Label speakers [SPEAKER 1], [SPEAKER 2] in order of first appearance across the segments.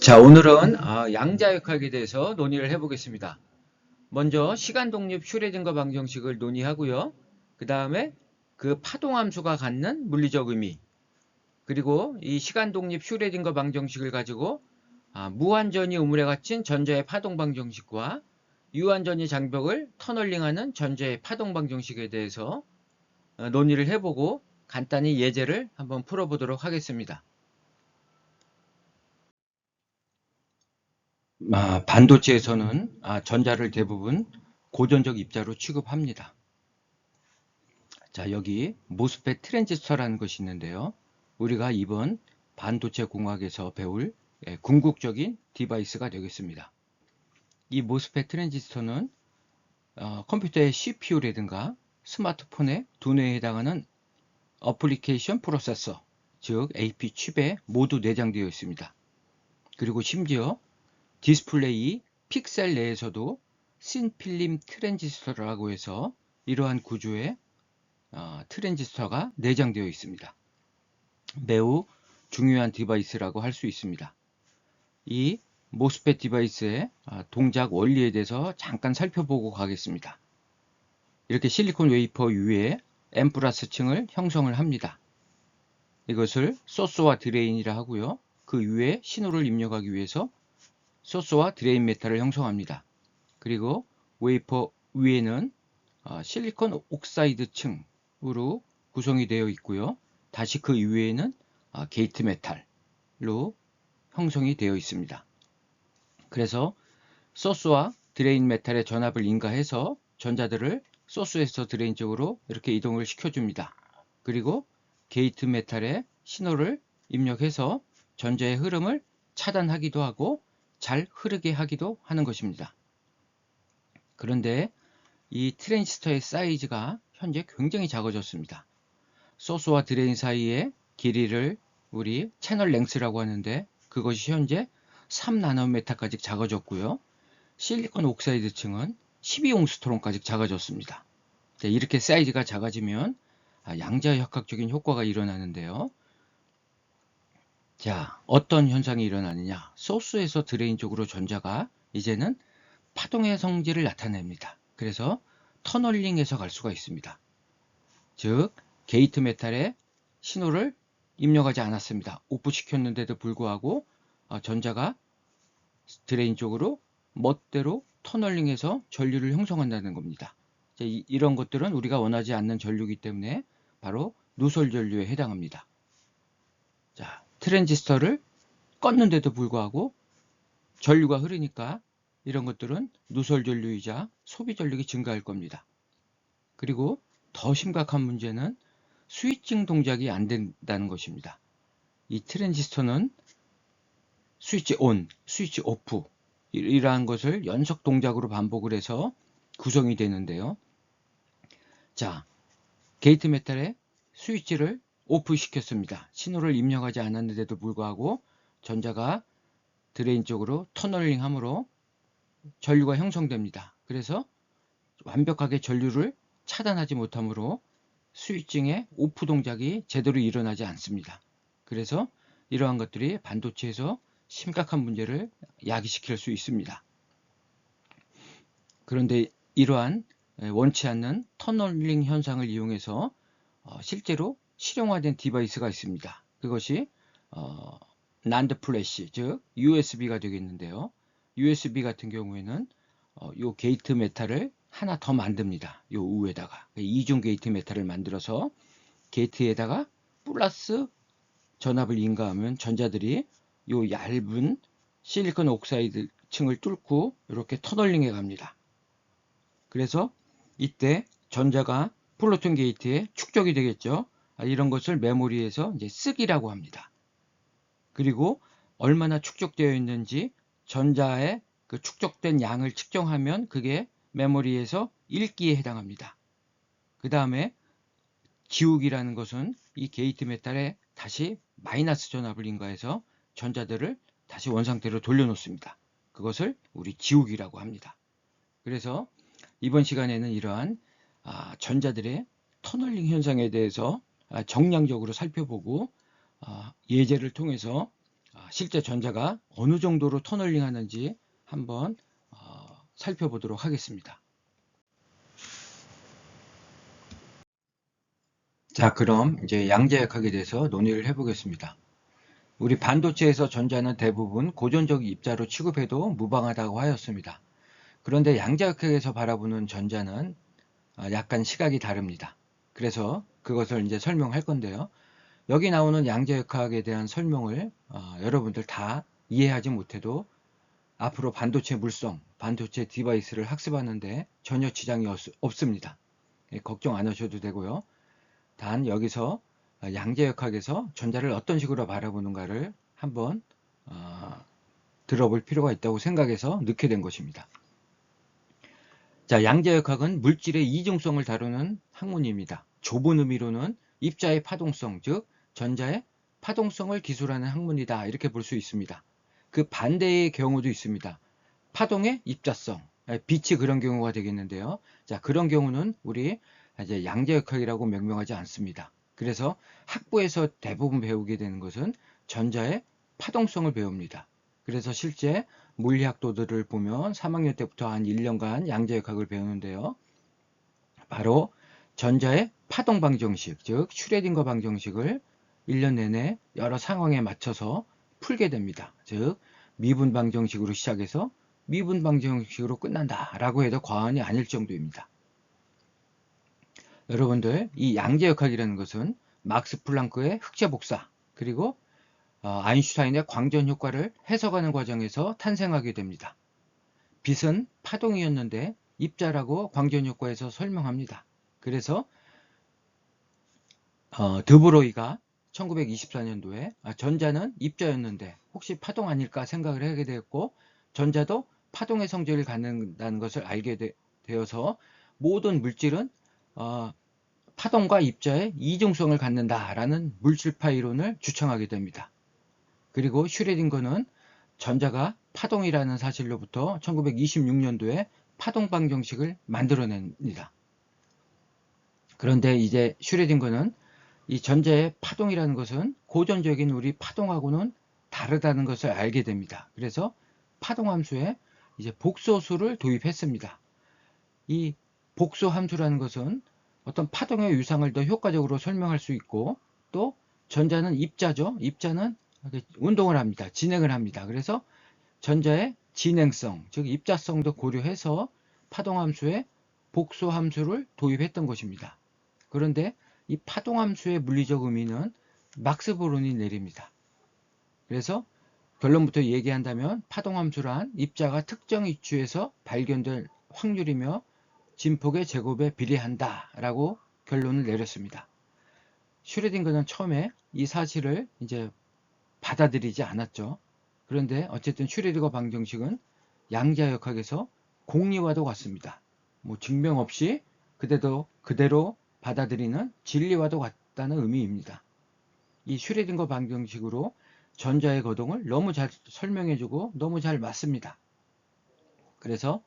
[SPEAKER 1] 자, 오늘은 아, 양자역학에 대해서 논의를 해보겠습니다. 먼저 시간 독립 슈레딩거 방정식을 논의하고요. 그 다음에 그 파동함수가 갖는 물리적 의미, 그리고 이 시간 독립 슈레딩거 방정식을 가지고 아, 무한전이 우물에 갇힌 전자의 파동 방정식과 유한전이 장벽을 터널링하는 전자의 파동 방정식에 대해서 어, 논의를 해보고 간단히 예제를 한번 풀어보도록 하겠습니다. 반도체에서는 아, 전자를 대부분 고전적 입자로 취급합니다. 자, 여기 모스펫 트랜지스터라는 것이 있는데요. 우리가 이번 반도체 공학에서 배울 예, 궁극적인 디바이스가 되겠습니다. 이 모스펫 트랜지스터는 어, 컴퓨터의 CPU라든가 스마트폰의 두뇌에 해당하는 어플리케이션 프로세서, 즉 AP 칩에 모두 내장되어 있습니다. 그리고 심지어 디스플레이 픽셀 내에서도 신필름 트랜지스터라고 해서 이러한 구조의 어, 트랜지스터가 내장되어 있습니다. 매우 중요한 디바이스라고 할 수 있습니다. 이 모스펫 디바이스의 아, 동작 원리에 대해서 잠깐 살펴보고 가겠습니다. 이렇게 실리콘 웨이퍼 위에 플러스 층을 형성을 합니다. 이것을 소스와 드레인이라 하고요. 그 위에 신호를 입력하기 위해서 소스와 드레인 메탈을 형성합니다. 그리고 웨이퍼 위에는 아, 실리콘 옥사이드 층으로 구성이 되어 있고요. 다시 그 위에는 아, 게이트 메탈로 형성이 되어 있습니다. 그래서 소스와 드레인 메탈의 전압을 인가해서 전자들을 소스에서 드레인 쪽으로 이렇게 이동을 시켜줍니다. 그리고 게이트 메탈의 신호를 입력해서 전자의 흐름을 차단하기도 하고 잘 흐르게 하기도 하는 것입니다. 그런데 이 트랜지스터의 사이즈가 현재 굉장히 작아졌습니다. 소스와 드레인 사이의 길이를 우리 채널 랭스라고 하는데 그것이 현재 3나노메타까지 작아졌고요. 실리콘 옥사이드 층은 12옹스트롱까지 작아졌습니다. 이렇게 사이즈가 작아지면 아, 양자역학적인 효과가 일어나는데요. 자, 어떤 현상이 일어나느냐? 소스에서 드레인 쪽으로 전자가 이제는 파동의 성질을 나타냅니다. 그래서 터널링에서 갈 수가 있습니다. 즉, 게이트 메탈에 신호를 입력하지 않았습니다. 오프시켰는데도 불구하고 어, 전자가 드레인 쪽으로 멋대로 터널링해서 전류를 형성한다는 겁니다. 이런 것들은 우리가 원하지 않는 전류이기 때문에 바로 누설 전류에 해당합니다. 자, 트랜지스터를 껐는데도 불구하고 전류가 흐르니까 이런 것들은 누설 전류이자 소비 전력이 증가할 겁니다. 그리고 더 심각한 문제는 스위칭 동작이 안 된다는 것입니다. 이 트랜지스터는 스위치 온, 스위치 오프 이러한 것을 연속 동작으로 반복을 해서 구성이 되는데요. 자, 게이트 메탈의 스위치를 오프 시켰습니다. 신호를 입력하지 않았는데도 불구하고 전자가 드레인 쪽으로 터널링 함으로 전류가 형성됩니다. 그래서 완벽하게 전류를 차단하지 못하므로 스위칭의 오프 동작이 제대로 일어나지 않습니다. 그래서 이러한 것들이 반도체에서 심각한 문제를 야기시킬 수 있습니다. 그런데 이러한 원치 않는 터널링 현상을 이용해서 어, 실제로 실용화된 디바이스가 있습니다. 그것이 어, 난드 플래시 즉 USB가 되겠는데요. USB 같은 경우에는 어, 요 게이트 메탈을 하나 더 만듭니다. 요 위에다가 이중 게이트 메탈을 만들어서 게이트에다가 플러스 전압을 인가하면 전자들이 요 얇은 실리콘 옥사이드 층을 뚫고 이렇게 터널링해 갑니다. 그래서 이때 전자가 플로톤 게이트에 축적이 되겠죠. 아, 이런 것을 메모리에서 이제 쓰기라고 합니다. 그리고 얼마나 축적되어 있는지 전자의 그 축적된 양을 측정하면 그게 메모리에서 읽기에 해당합니다. 그 다음에 지우기라는 것은 이 게이트 메탈에 다시 마이너스 전압을 인가해서 전자들을 다시 원상태로 돌려놓습니다. 그것을 우리 지우기라고 합니다. 그래서 이번 시간에는 이러한 아, 전자들의 터널링 현상에 대해서 아, 정량적으로 살펴보고 아, 예제를 통해서 아, 실제 전자가 어느 정도로 터널링 하는지 한번 어, 살펴보도록 하겠습니다. 자, 그럼 이제 양자역학에 대해서 논의를 해보겠습니다. 우리 반도체에서 전자는 대부분 고전적 입자로 취급해도 무방하다고 하였습니다. 그런데 양자역학에서 바라보는 전자는 아, 약간 시각이 다릅니다. 그래서 그것을 이제 설명할 건데요. 여기 나오는 양자역학에 대한 설명을 어, 여러분들 다 이해하지 못해도 앞으로 반도체 물성, 반도체 디바이스를 학습하는데 전혀 지장이 없, 습니다 예, 걱정 안 하셔도 되고요. 단 여기서 양자역학에서 전자를 어떤 식으로 바라보는가를 한번 어, 들어볼 필요가 있다고 생각해서 넣게 된 것입니다. 자, 양자역학은 물질의 이중성을 다루는 학문입니다. 좁은 의미로는 입자의 파동성, 즉 전자의 파동성을 기술하는 학문이다. 이렇게 볼 수 있습니다. 그 반대의 경우도 있습니다. 파동의 입자성, 빛이 그런 경우가 되겠는데요. 자, 그런 경우는 우리 이제 양자역학이라고 명명하지 않습니다. 그래서 학부에서 대부분 배우게 되는 것은 전자의 파동성을 배웁니다. 그래서 실제 물리학도들을 보면 3학년 때부터 한 1년간 양자역학을 배우는데요. 바로 전자의 파동 방정식, 즉 슈레딩거 방정식을 1년 내내 여러 상황에 맞춰서 풀게 됩니다. 즉 미분 방정식으로 시작해서 미분 방정식으로 끝난다 라고 해도 과언이 아닐 정도입니다. 여러분들 이 양자역학이라는 것은 막스 플랑크의 흑자 복사 그리고 어, 아인슈타인의 광전 효과를 해석하는 과정에서 탄생하게 됩니다. 빛은 파동이었는데 입자라고 광전 효과에서 설명합니다. 그래서 어, 드브로이가 1924년도에 아, 전자는 입자였는데 혹시 파동 아닐까 생각을 하게 되었고 전자도 파동의 성질을 갖는다는 것을 알게 되, 어서 모든 물질은 어, 파동과 입자의 이중성을 갖는다라는 물질파 이론을 주창하게 됩니다. 그리고 슈레딩거는 전자가 파동이라는 사실로부터 1926년도에 파동 방정식을 만들어냅니다. 그런데 이제 슈레딩거는 이 전자의 파동이라는 것은 고전적인 우리 파동하고는 다르다는 것을 알게 됩니다. 그래서 파동 함수에 이제 복소수를 도입했습니다. 이 복소 함수라는 것은 어떤 파동의 유상을 더 효과적으로 설명할 수 있고 또 전자는 입자죠. 입자는 운동을 합니다. 진행을 합니다. 그래서 전자의 진행성, 즉 입자성도 고려해서 파동 함수에 복소 함수를 도입했던 것입니다. 그런데 이 파동함수의 물리적 의미는 막스 보론이 내립니다. 그래서 결론부터 얘기한다면 파동함수란 입자가 특정 위치에서 발견될 확률이며 진폭의 제곱에 비례한다 라고 결론을 내렸습니다. 슈레딩거는 처음에 이 사실을 이제 받아들이지 않았죠. 그런데 어쨌든 슈레딩거 방정식은 양자역학에서 공리와도 같습니다. 뭐 증명 없이 그대로, 그대로 받아들이는 진리와도 같다는 의미입니다. 이 슈레딩거 방정식으로 전자의 거동을 너무 잘 설명해주고 너무 잘 맞습니다. 그래서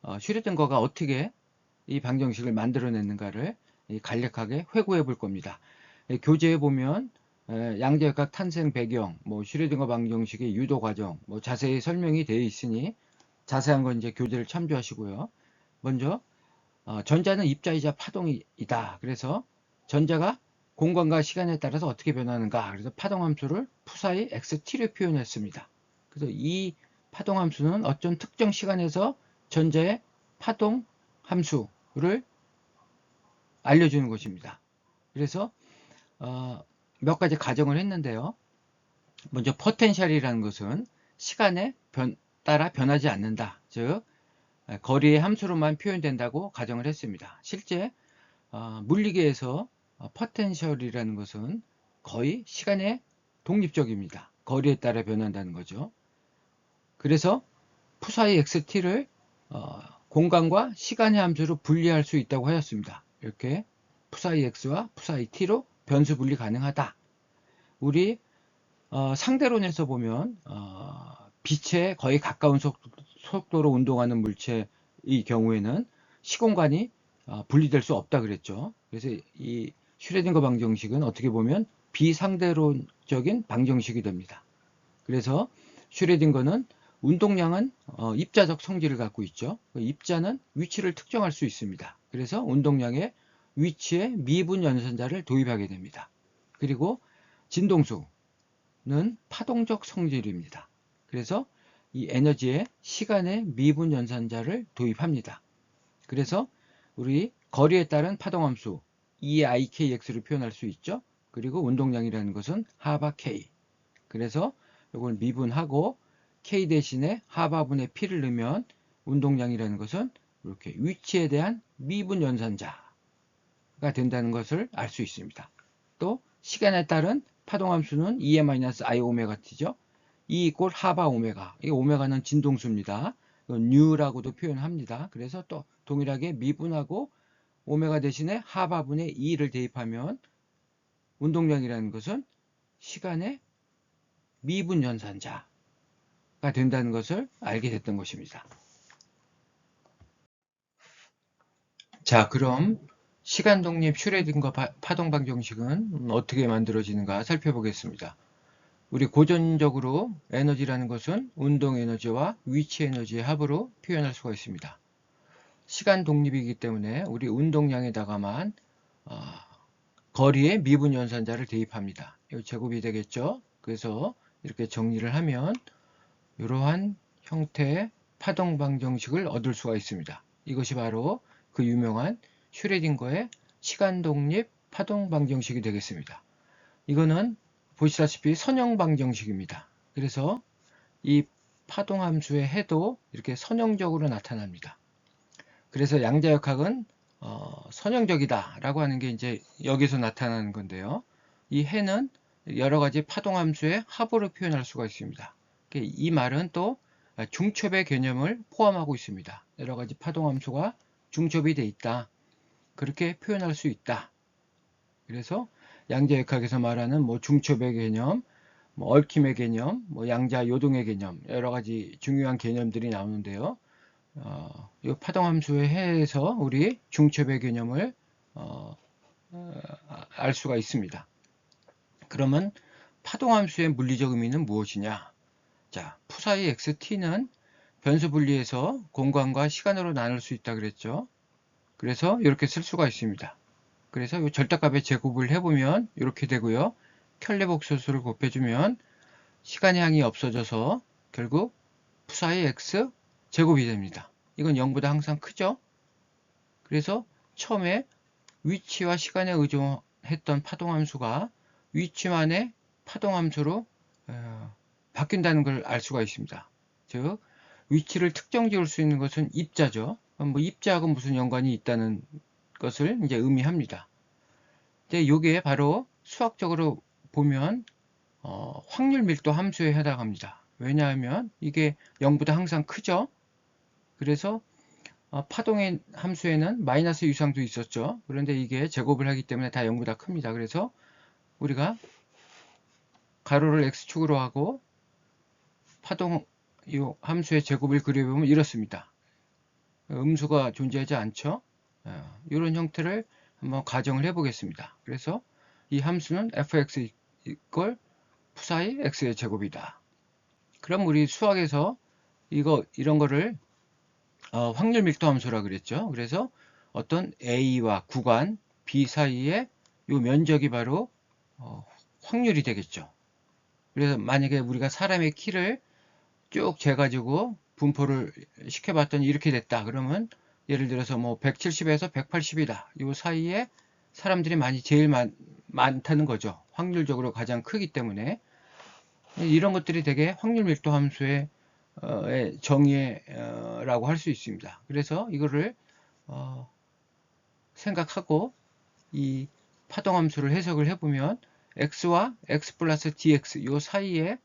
[SPEAKER 1] 어, 슈레딩거가 어떻게 이 방정식을 만들어냈는가를 간략하게 회고해 볼 겁니다. 교재에 보면 양자역학 탄생 배경, 뭐 슈레딩거 방정식의 유도 과정, 뭐 자세히 설명이 되어 있으니 자세한 건 이제 교재를 참조하시고요. 먼저 어, 전자는 입자이자 파동이다. 그래서 전자가 공간과 시간에 따라서 어떻게 변하는가. 그래서 파동 함수를 푸사의 xt로 표현했습니다. 그래서 이 파동 함수는 어떤 특정 시간에서 전자의 파동 함수를 알려주는 것입니다. 그래서 어, 몇 가지 가정을 했는데요. 먼저 포텐셜이라는 것은 시간에 변, 따라 변하지 않는다. 즉 거리의 함수로만 표현된다고 가정을 했습니다. 실제 어, 물리계에서 어, 포텐셜이라는 것은 거의 시간의 독립적입니다. 거리에 따라 변한다는 거죠. 그래서 푸사이 xt,를 어, 공간과 시간의 함수로 분리할 수 있다고 하였습니다. 이렇게 푸사이 x와 푸사이 t로 변수 분리 가능하다. 우리 어, 상대론에서 보면 어, 빛에 거의 가까운 속도, 로 운동하는 물체의 경우에는 시공간이 어, 분리될 수 없다 그랬죠. 그래서 이 슈레딩거 방정식은 어떻게 보면 비상대론적인 방정식이 됩니다. 그래서 슈레딩거는 운동량은 어, 입자적 성질을 갖고 있죠. 그 입자는 위치를 특정할 수 있습니다. 그래서 운동량의 위치에 미분 연산자를 도입하게 됩니다. 그리고 진동수는 파동적 성질입니다. 그래서 이 에너지에 시간의 미분 연산자를 도입합니다. 그래서 우리 거리에 따른 파동함수 EIKX를 표현할 수 있죠. 그리고 운동량이라는 것은 하바 K. 그래서 이걸 미분하고 K 대신에 하바분의 P를 넣으면 운동량이라는 것은 이렇게 위치에 대한 미분 연산자가 된다는 것을 알 수 있습니다. 또 시간에 따른 파동함수는 E-I 오메가 T죠. 이꼴 하바 오메가. 이 오메가는 진동수입니다. 뉴라고도 표현합니다. 그래서 또 동일하게 미분하고 오메가 대신에 하바분의 2를 대입하면 운동량이라는 것은 시간의 미분 연산자가 된다는 것을 알게 됐던 것입니다. 자, 그럼 시간 독립 슈레딩거 파동 방 정식은 어떻게 만들어지는가 살펴보겠습니다. 우리 고전적으로 에너지라는 것은 운동 에너지와 위치 에너지의 합으로 표현할 수가 있습니다. 시간 독립이기 때문에 우리 운동량에다가만 어, 거리의 미분 연산자를 대입합니다. 이 제곱이 되겠죠. 그래서 이렇게 정리를 하면 이러한 형태의 파동 방정식을 얻을 수가 있습니다. 이것이 바로 그 유명한 슈레딩거의 시간 독립 파동 방정식이 되겠습니다. 이거는 보시다시피 선형 방 정식입니다. 그래서 이 파동 함수의 해도 이렇게 선형적으로 나타납니다. 그래서 양자역학은 어, 선형적이다 라고 하는 게 이제 여기서 나타나는 건데요. 이 해는 여러 가지 파동 함수의 합으로 표현할 수가 있습니다. 이 말은 또 중첩의 개념을 포함하고 있습니다. 여러 가지 파동 함수가 중첩이 돼 있다. 그렇게 표현할 수 있다. 그래서 양자역학에서 말하는 뭐 중첩의 개념, 뭐 얽힘의 개념, 뭐 양자 요동의 개념 여러 가지 중요한 개념들이 나오는데요. 어, 이 파동함수에 해서 우리 중첩의 개념을 어, 어, 알 수가 있습니다. 그러면 파동함수의 물리적 의미는 무엇이냐? 자, 푸사이 xt 는 변수 분리해서 공간과 시간으로 나눌 수 있다 그랬죠. 그래서 이렇게 쓸 수가 있습니다. 그래서 이 절대값의 제곱을 해보면 이렇게 되고요. 켤레복소수를 곱해주면 시간의 항이 없어져서 결국 푸사의 x 제곱이 됩니다. 이건 0보다 항상 크죠? 그래서 처음에 위치와 시간에 의존했던 파동함수가 위치만의 파동함수로 어, 바뀐다는 걸 알 수가 있습니다. 즉 위치를 특정 지을 수 있는 것은 입자죠. 뭐 입자하고 무슨 연관이 있다는 것을 이제 의미합니다. 근데 이게 바로 수학적으로 보면 어, 확률 밀도 함수에 해당합니다. 왜냐하면 이게 0보다 항상 크죠. 그래서 어, 파동의 함수에는 마이너스 유상도 있었죠. 그런데 이게 제곱을 하기 때문에 다 0보다 큽니다. 그래서 우리가 가로를 x축으로 하고 파동 이 함수의 제곱을 그려보면 이렇습니다. 음수가 존재하지 않죠. 이런 어, 형태를 한번 가정을 해 보겠습니다. 그래서 이 함수는 fx 이걸 푸사이 x의 제곱이다. 그럼 우리 수학에서 이거 이런 거를 어, 확률 밀도 함수라 그랬죠. 그래서 어떤 a와 구간 b 사이에 이 면적이 바로 어, 확률이 되겠죠. 그래서 만약에 우리가 사람의 키를 쭉 재가지고 분포를 시켜봤더니 이렇게 됐다. 그러면 예를 들어서 뭐 170에서 180이다. 이 사이에 사람들이 많이 제일 많, 많다는 거죠. 확률적으로 가장 크기 때문에 이런 것들이 되게 확률 밀도 함수의 어, 정의라고 할 수 있습니다. 그래서 이거를 어, 생각하고 이 파동 함수를 해석을 해보면 x와 x 플러스 dx 요 사이에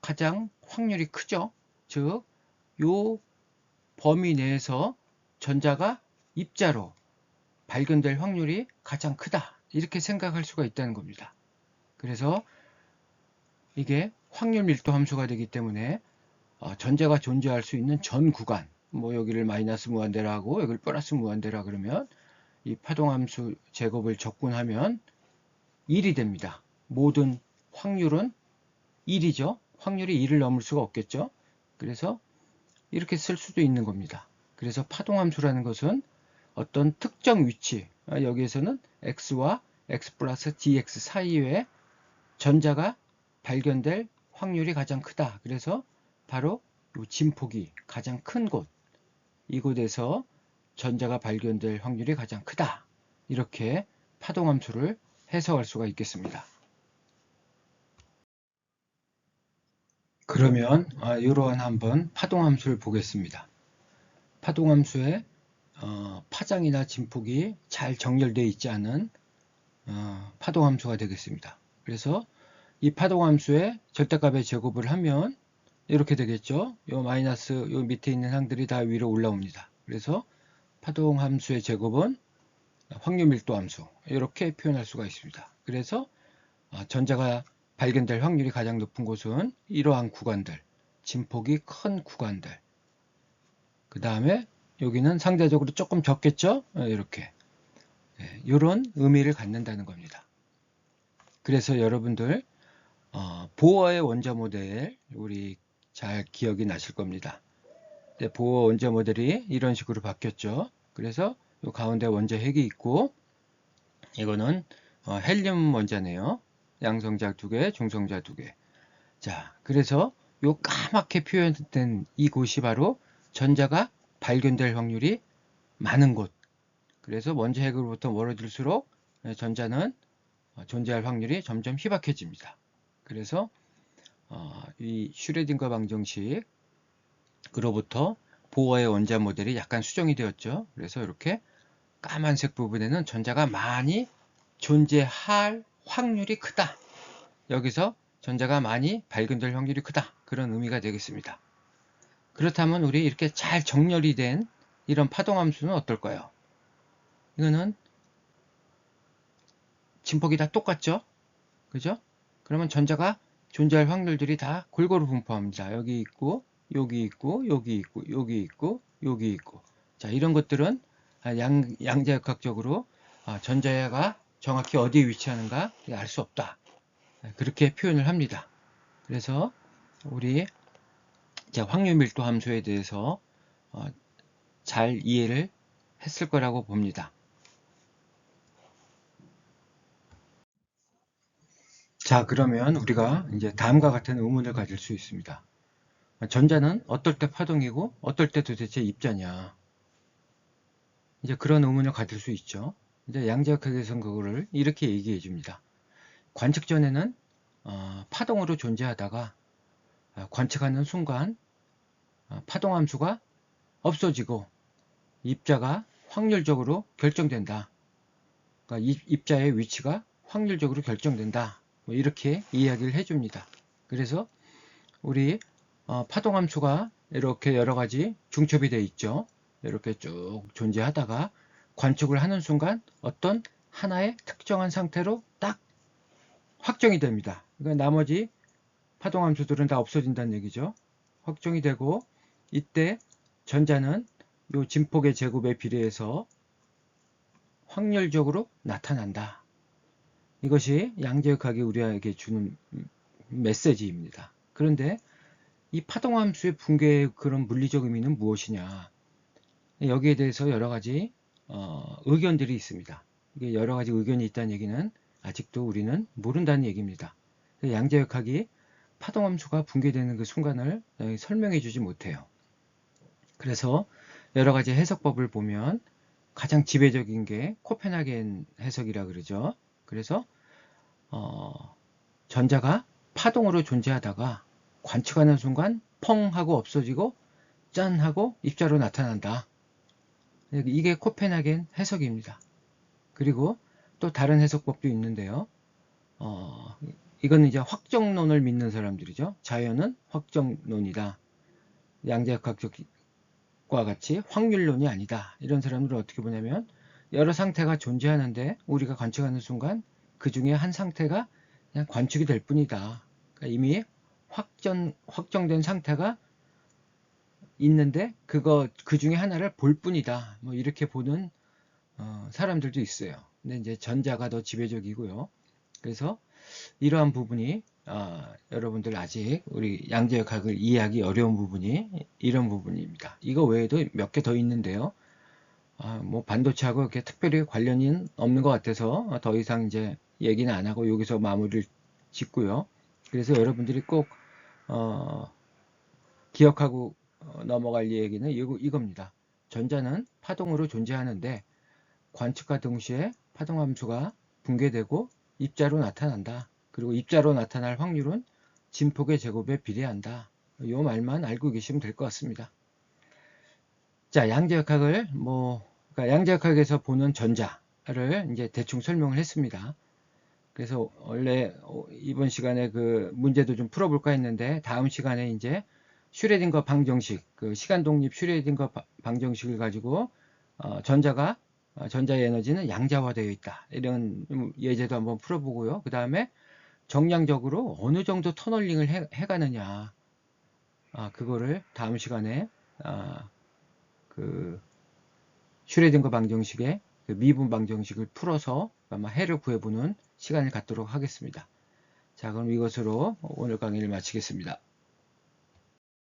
[SPEAKER 1] 가장 확률이 크죠. 즉, 요 범위 내에서 전자가 입자로 발견될 확률이 가장 크다. 이렇게 생각할 수가 있다는 겁니다. 그래서 이게 확률 밀도 함수가 되기 때문에 어, 전자가 존재할 수 있는 전 구간, 뭐 여기를 마이너스 무한대라 하고 여기를 플러스 무한대라 그러면 이 파동함수 제곱을 적분하면 1이 됩니다. 모든 확률은 1이죠. 확률이 1을 넘을 수가 없겠죠. 그래서 이렇게 쓸 수도 있는 겁니다. 그래서 파동함수라는 것은 어떤 특정 위치, 아, 여기에서는 x와 x 플러스 dx 사이에 전자가 발견될 확률이 가장 크다. 그래서 바로 이 진폭이 가장 큰 곳, 이곳에서 전자가 발견될 확률이 가장 크다. 이렇게 파동함수를 해석할 수가 있겠습니다. 그러면 아, 이러한 한번 파동함수를 보겠습니다. 파동함수에 어, 파장이나 진폭이 잘 정렬되어 있지 않은 어, 파동함수가 되겠습니다. 그래서 이 파동함수의 절대값의 제곱을 하면 이렇게 되겠죠. 요 마이너스 요 밑에 있는 항들이 다 위로 올라옵니다. 그래서 파동함수의 제곱은 확률 밀도 함수 이렇게 표현할 수가 있습니다. 그래서 어, 전자가 발견될 확률이 가장 높은 곳은 이러한 구간들, 진폭이 큰 구간들. 그 다음에 여기는 상대적으로 조금 적겠죠? 네, 이렇게. 이런 네, 의미를 갖는다는 겁니다. 그래서 여러분들 어, 보어의 원자 모델 우리 잘 기억이 나실 겁니다. 보어 원자 모델이 이런 식으로 바뀌었죠. 그래서 이 가운데 원자 핵이 있고 이거는 어, 헬륨 원자네요. 양성자 두 개, 중성자 두 개. 자, 그래서 요 까맣게 표현된 이곳이 바로 전자가 발견될 확률이 많은 곳. 그래서 원자 핵으로부터 멀어질수록 전자는 존재할 확률이 점점 희박해집니다. 그래서 어, 이 슈레딩거 방정식 그로부터 보어의 원자 모델이 약간 수정이 되었죠. 그래서 이렇게 까만색 부분에는 전자가 많이 존재할 확률이 크다. 여기서 전자가 많이 발견될 확률이 크다. 그런 의미가 되겠습니다. 그렇다면 우리 이렇게 잘 정렬이 된 이런 파동함수는 어떨까요? 이거는 진폭이 다 똑같죠? 그죠? 그러면 전자가 존재할 확률들이 다 골고루 분포합니다. 여기 있고, 여기 있고, 여기 있고, 여기 있고, 여기 있고. 자, 이런 것들은 양, 양자역학적으로 아, 전자가 정확히 어디에 위치하는가 알 수 없다. 그렇게 표현을 합니다. 그래서 우리 확률 밀도 함수에 대해서 어, 잘 이해를 했을 거라고 봅니다. 자, 그러면 우리가 이제 다음과 같은 의문을 가질 수 있습니다. 전자는 어떨 때 파동이고 어떨 때 도대체 입자냐? 이제 그런 의문을 가질 수 있죠. 이제 양자역학에서는 그거를 이렇게 얘기해 줍니다. 관측 전에는 어, 파동으로 존재하다가 어, 관측하는 순간 어, 파동 함수가 없어지고 입자가 확률적으로 결정된다. 그러니까 입자의 위치가 확률적으로 결정된다. 뭐 이렇게 이야기를 해줍니다. 그래서 우리 어, 파동 함수가 이렇게 여러 가지 중첩이 되어 있죠. 이렇게 쭉 존재하다가 관측을 하는 순간 어떤 하나의 특정한 상태로 딱 확정이 됩니다. 그러니까 나머지 파동함수들은 다 없어진다는 얘기죠. 확정이 되고 이때 전자는 이 진폭의 제곱에 비례해서 확률적으로 나타난다. 이것이 양자역학이 우리에게 주는 메시지입니다. 그런데 이 파동함수의 붕괴의 그런 물리적 의미는 무엇이냐? 여기에 대해서 여러 가지 어, 의견들이 있습니다. 이게 여러 가지 의견이 있다는 얘기는 아직도 우리는 모른다는 얘기입니다. 양자역학이 파동함수가 붕괴되는 그 순간을 설명해 주지 못해요. 그래서 여러 가지 해석법을 보면 가장 지배적인 게 코펜하겐 해석이라 그러죠. 그래서 어, 전자가 파동으로 존재하다가 관측하는 순간 펑 하고 없어지고 짠 하고 입자로 나타난다. 이게 코펜하겐 해석입니다. 그리고 또 다른 해석법도 있는데요. 어, 이거는 이제 확정론을 믿는 사람들이죠. 자연은 확정론이다. 양자역학과 같이 확률론이 아니다. 이런 사람들은 어떻게 보냐면 여러 상태가 존재하는데 우리가 관측하는 순간 그 중에 한 상태가 그냥 관측이 될 뿐이다. 그러니까 이미 확정, 확정된 상태가 있는데 그거 그 중에 하나를 볼 뿐이다. 뭐 이렇게 보는 어, 사람들도 있어요. 근데 이제 전자가 더 지배적이고요. 그래서 이러한 부분이 아, 여러분들 아직 우리 양자역학을 이해하기 어려운 부분이 이런 부분입니다. 이거 외에도 몇 개 더 있는데요. 아, 뭐 반도체하고 이렇게 특별히 관련이 없는 것 같아서 더 이상 이제 얘기는 안 하고 여기서 마무리를 짓고요. 그래서 여러분들이 꼭 어, 기억하고 어, 넘어갈 얘기는 이겁니다. 전자는 파동으로 존재하는데 관측과 동시에 파동함수가 붕괴되고 입자로 나타난다. 그리고 입자로 나타날 확률은 진폭의 제곱에 비례한다. 이 말만 알고 계시면 될 것 같습니다. 자, 양자역학을 뭐 그러니까 양자역학에서 보는 전자를 이제 대충 설명을 했습니다. 그래서 원래 이번 시간에 그 문제도 좀 풀어볼까 했는데 다음 시간에 이제 슈레딩거 방정식, 그 시간 독립 슈레딩거 방정식을 가지고 어, 전자가 어, 전자의 에너지는 양자화되어 있다. 이런 예제도 한번 풀어보고요. 그 다음에 정량적으로 어느 정도 터널링을 해, 해가느냐. 아, 그거를 다음 시간에 아, 그 슈레딩거 방정식의 그 미분 방정식을 풀어서 아마 해를 구해보는 시간을 갖도록 하겠습니다. 자, 그럼 이것으로 오늘 강의를 마치겠습니다.